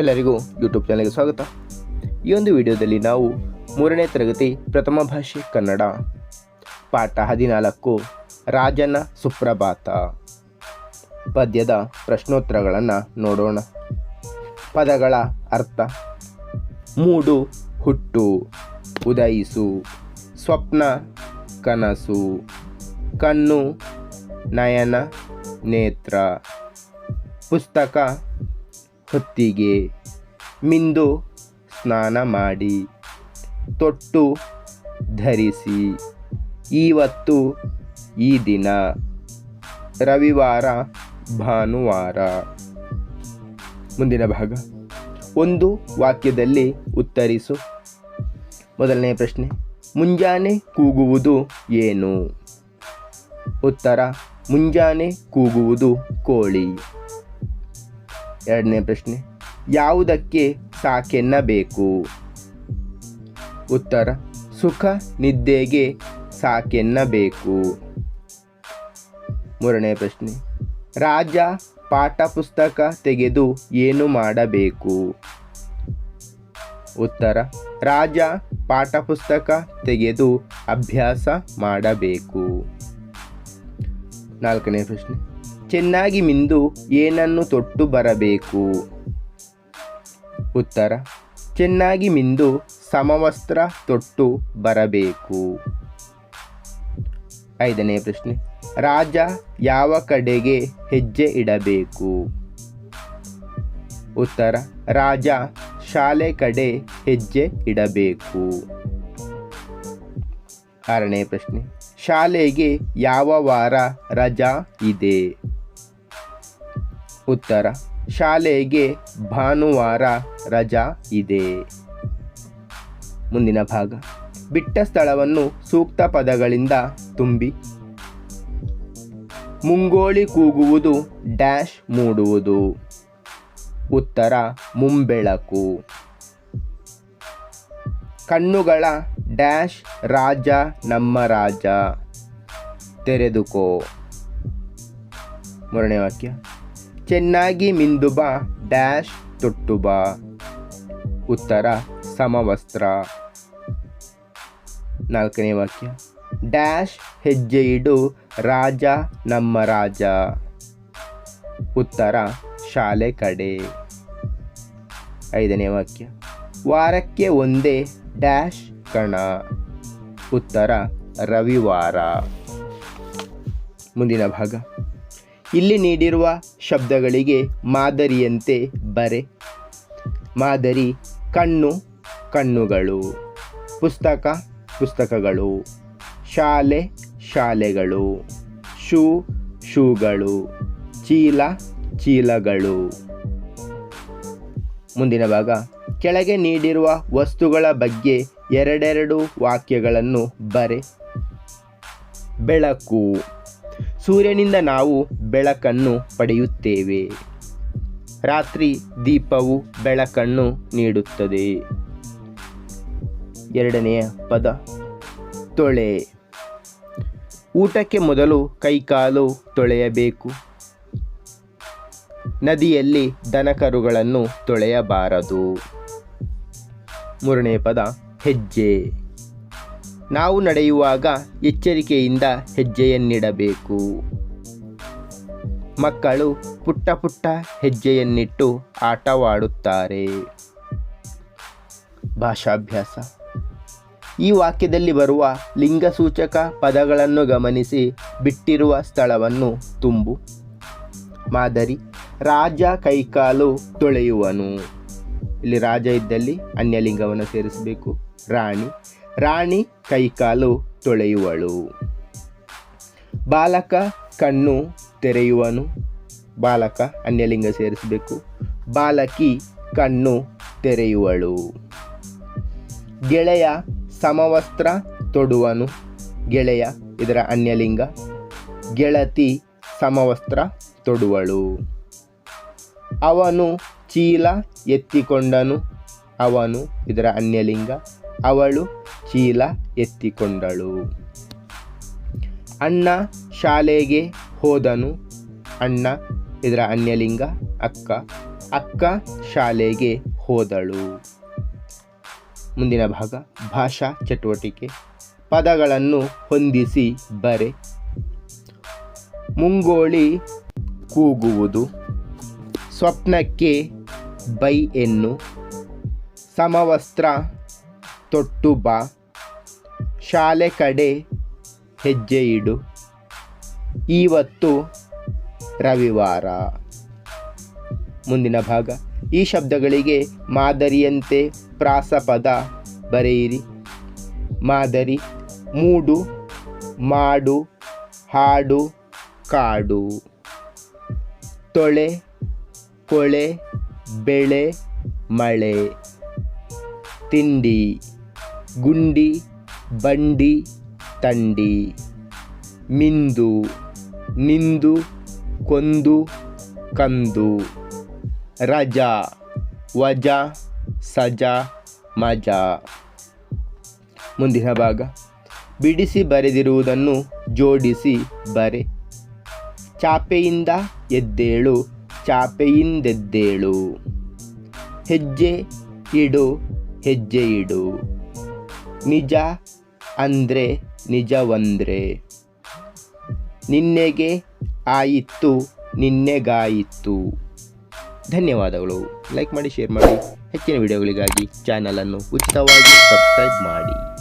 ಎಲ್ಲರಿಗೂ ಯೂಟ್ಯೂಬ್ ಚಾನಲ್ಗೆ ಸ್ವಾಗತ. ಈ ಒಂದು ವಿಡಿಯೋದಲ್ಲಿ ನಾವು ಮೂರನೇ ತರಗತಿ ಪ್ರಥಮ ಭಾಷೆ ಕನ್ನಡ, ಪಾಠ ಹದಿನಾಲ್ಕು, ರಾಜನ ಸುಪ್ರಭಾತ ಪದ್ಯದ ಪ್ರಶ್ನೋತ್ತರಗಳನ್ನು ನೋಡೋಣ. ಪದಗಳ ಅರ್ಥ, ಮೂಡು, ಹುಟ್ಟು, ಉದಯಿಸು, ಸ್ವಪ್ನ, ಕನಸು, ಕಣ್ಣು, ನಯನ, ನೇತ್ರ, ಪುಸ್ತಕ ಹೊತ್ತಿಗೆ ಮಿಂದು ಸ್ನಾನ ಮಾಡಿ ತೊಟ್ಟು ಧರಿಸಿ ಇವತ್ತು ಈ ದಿನ ರವಿವಾರ, ಭಾನುವಾರ. ಮುಂದಿನ ಭಾಗ. ಒಂದು ವಾಕ್ಯದಲ್ಲಿ ಉತ್ತರಿಸು. ಮೊದಲನೇ ಪ್ರಶ್ನೆ, ಮುಂಜಾನೆ ಕೂಗುವುದು ಏನು? ಉತ್ತರ, ಮುಂಜಾನೆ ಕೂಗುವುದು ಕೋಳಿ. ಎರಡನೇ ಪ್ರಶ್ನೆ, ಯಾವುದಕ್ಕೆ ಸಾಕೆನ್ನಬೇಕು ಉತ್ತರ, ಸುಖ ನಿದ್ದೆಗೆ ಸಾಕೆನ್ನಬೇಕು ಮೂರನೇ ಪ್ರಶ್ನೆ, ರಾಜ ಪಾಠ ಪುಸ್ತಕ ತೆಗೆದು ಏನು ಮಾಡಬೇಕು? ಉತ್ತರ, ರಾಜ ಪಾಠ ಪುಸ್ತಕ ತೆಗೆದು ಅಭ್ಯಾಸ ಮಾಡಬೇಕು. ನಾಲ್ಕನೇ ಪ್ರಶ್ನೆ ಚೆನ್ನಾಗಿ ಮಿಂದು ಏನನ್ನು ತೊಟ್ಟು ಬರಬೇಕು? ಉತ್ತರ, ಚೆನ್ನಾಗಿ ಮಿಂದು ಸಮವಸ್ತ್ರ ತೊಟ್ಟು ಬರಬೇಕು. ಐದನೇ ಪ್ರಶ್ನೆ, ರಾಜ ಯಾವ ಕಡೆಗೆ ಹೆಜ್ಜೆ ಇಡಬೇಕು? ಉತ್ತರ, ರಾಜ ಶಾಲೆ ಕಡೆ ಹೆಜ್ಜೆ ಇಡಬೇಕು. ಆರನೇ ಪ್ರಶ್ನೆ, ಶಾಲೆಗೆ ಯಾವ ವಾರ ರಜಾ ಇದೆ? ಉತ್ತರ, ಶಾಲೆಗೆ ಭಾನುವಾರ ರಜಾ ಇದೆ. ಮುಂದಿನ ಭಾಗ. ಬಿಟ್ಟ ಸ್ಥಳವನ್ನು ಸೂಕ್ತ ಪದಗಳಿಂದ ತುಂಬಿ. ಮುಂಗೋಳಿ ಕೂಗುವುದು, ಡ್ಯಾಶ್ ಮೂಡುವುದು. ಉತ್ತರ, ಮುಂಬೆಳಕು. ಕಣ್ಣುಗಳ ಡ್ಯಾಶ್, ರಾಜ ನಮ್ಮ ರಾಜ. ತೆರೆದುಕೋ. ಮೂರನೇ ವಾಕ್ಯ. ಚೆನ್ನಾಗಿ ಮಿಂದು ಬಾ, ಡ್ಯಾಶ್ ತೊಟ್ಟು ಬಾ. ಉತ್ತರ, ಸಮವಸ್ತ್ರ. ನಾಲ್ಕನೇ ವಾಕ್ಯ. ಡ್ಯಾಶ್ ಹೆಜ್ಜೆ ಇಡು, ರಾಜ ನಮ್ಮ ರಾಜ. ಉತ್ತರ, ಶಾಲೆ ಕಡೆ. ಐದನೇ ವಾಕ್ಯ. ವಾರಕ್ಕೆ ಒಂದೇ ಡ್ಯಾಶ್ ಕಣ. ಉತ್ತರ, ರವಿವಾರ. ಮುಂದಿನ ಭಾಗ. ಇಲ್ಲಿ ನೀಡಿರುವ ಶಬ್ದಗಳಿಗೆ ಮಾದರಿಯಂತೆ ಬರೆ. ಮಾದರಿ ಕಣ್ಣು, ಕಣ್ಣುಗಳು, ಪುಸ್ತಕ, ಪುಸ್ತಕಗಳು, ಶಾಲೆ, ಶಾಲೆಗಳು, ಶೂ, ಶೂಗಳು, ಚೀಲ, ಚೀಲಗಳು. ಮುಂದಿನ ಭಾಗ, ಕೆಳಗೆ ನೀಡಿರುವ ವಸ್ತುಗಳ ಬಗ್ಗೆ ಎರಡೆರಡು ವಾಕ್ಯಗಳನ್ನು ಬರೆ. ಬೆಳಕು. ಸೂರ್ಯನಿಂದ ನಾವು ಬೆಳಕನ್ನು ಪಡೆಯುತ್ತೇವೆ. ರಾತ್ರಿ ದೀಪವು ಬೆಳಕನ್ನು ನೀಡುತ್ತದೆ. ಎರಡನೆಯ ಪದ, ತೊಳೆ. ಊಟಕ್ಕೆ ಮೊದಲು ಕೈಕಾಲು ತೊಳೆಯಬೇಕು. ನದಿಯಲ್ಲಿ ದನಕರುಗಳನ್ನು ತೊಳೆಯಬಾರದು. ಮೂರನೇ ಪದ, ಹೆಜ್ಜೆ. ನಾವು ನಡೆಯುವಾಗ ಎಚ್ಚರಿಕೆಯಿಂದ ಹೆಜ್ಜೆಯನ್ನಿಡಬೇಕು. ಮಕ್ಕಳು ಪುಟ್ಟ ಪುಟ್ಟ ಹೆಜ್ಜೆಯನ್ನಿಟ್ಟು ಆಟವಾಡುತ್ತಾರೆ. ಭಾಷಾಭ್ಯಾಸ. ಈ ವಾಕ್ಯದಲ್ಲಿ ಬರುವ ಲಿಂಗಸೂಚಕ ಪದಗಳನ್ನು ಗಮನಿಸಿ ಬಿಟ್ಟಿರುವ ಸ್ಥಳವನ್ನು ತುಂಬು. ಮಾದರಿ, ರಾಜ ಕೈಕಾಲು ತೊಳೆಯುವನು. ಇಲ್ಲಿ ರಾಜ ಇದ್ದಲ್ಲಿ ಅನ್ಯಲಿಂಗವನ್ನು ಸೇರಿಸಬೇಕು. ರಾಣಿ ರಾಣಿ ಕೈಕಾಲು ತೊಳೆಯುವಳು. ಬಾಲಕ ಕಣ್ಣು ತೆರೆಯುವನು. ಬಾಲಕ ಅನ್ಯಲಿಂಗ ಸೇರಿಸಬೇಕು. ಬಾಲಕಿ ಕಣ್ಣು ತೆರೆಯುವಳು. ಗೆಳೆಯ ಸಮವಸ್ತ್ರ ತೊಡುವನು. ಗೆಳೆಯ ಇದರ ಅನ್ಯಲಿಂಗ. ಗೆಳತಿ ಸಮವಸ್ತ್ರ ತೊಡುವಳು. ಅವನು ಚೀಲ ಎತ್ತಿಕೊಂಡನು. ಅವನು ಇದರ ಅನ್ಯಲಿಂಗ. ಅವಳು ಚೀಲ ಎತ್ತಿಕೊಂಡಳು. ಅಣ್ಣ ಶಾಲೆಗೆ ಹೋದನು. ಅಣ್ಣ ಇದರ ಅನ್ಯಲಿಂಗ ಅಕ್ಕ. ಅಕ್ಕ ಶಾಲೆಗೆ ಹೋದಳು. ಮುಂದಿನ ಭಾಗ, ಭಾಷಾ ಚಟುವಟಿಕೆ. ಪದಗಳನ್ನು ಹೊಂದಿಸಿ ಬರೆ. ಮುಂಗೋಳಿ ಕೂಗುವುದು. ಸ್ವಪ್ನಕ್ಕೆ ಬೈ ಎನ್ನು. ಸಮವಸ್ತ್ರ ತೊಟ್ಟು ಬಾ, ಶಾಲೆ ಕಡೆ ಹೆಜ್ಜೆ ಇಡು. ಇವತ್ತು ರವಿವಾರ. ಮುಂದಿನ ಭಾಗ, ಈ ಶಬ್ದಗಳಿಗೆ ಮಾದರಿಯಂತೆ ಪ್ರಾಸಪದ ಬರೆಯಿರಿ. ಮಾದರಿ, ಮೂಡು, ಮಾಡು, ಹಾಡು, ಕಾಡು. ತೊಳೆ, ಕೊಳೆ, ಬೆಳೆ, ಮಳೆ. ತಿಂಡಿ. ಗುಂಡಿ, ಬಂಡಿ, ತಂಡಿ. ಮಿಂದು, ನಿಂದು, ಕೊಂದು, ಕಂದು. ರಜ, ವಜ, ಸಜಾ, ಮಜಾ. ಮುಂದಿನ ಭಾಗ. ಬಿಡಿಸಿ ಬರೆದಿರುವುದನ್ನು ಜೋಡಿಸಿ ಬರೆ. ಚಾಪೆಯಿಂದ ಎದ್ದೇಳು, ಚಾಪೆಯಿಂದೆದ್ದೇಳು. ಹೆಜ್ಜೆ ಇಡು ಹೆಜ್ಜೆ ಇಡು. ನಿಜ ಅಂದರೆ ನಿಜವಂದ್ರೆ. ನಿನ್ನೆಗೆ ಆಯಿತು, ನಿನ್ನೆಗಾಯಿತು. ಧನ್ಯವಾದಗಳು. ಲೈಕ್ ಮಾಡಿ, ಶೇರ್ ಮಾಡಿ. ಹೆಚ್ಚಿನ ವಿಡಿಯೋಗಳಿಗಾಗಿ ಚಾನಲನ್ನು ಉಚಿತವಾಗಿ ಸಬ್ಸ್ಕ್ರೈಬ್ ಮಾಡಿ.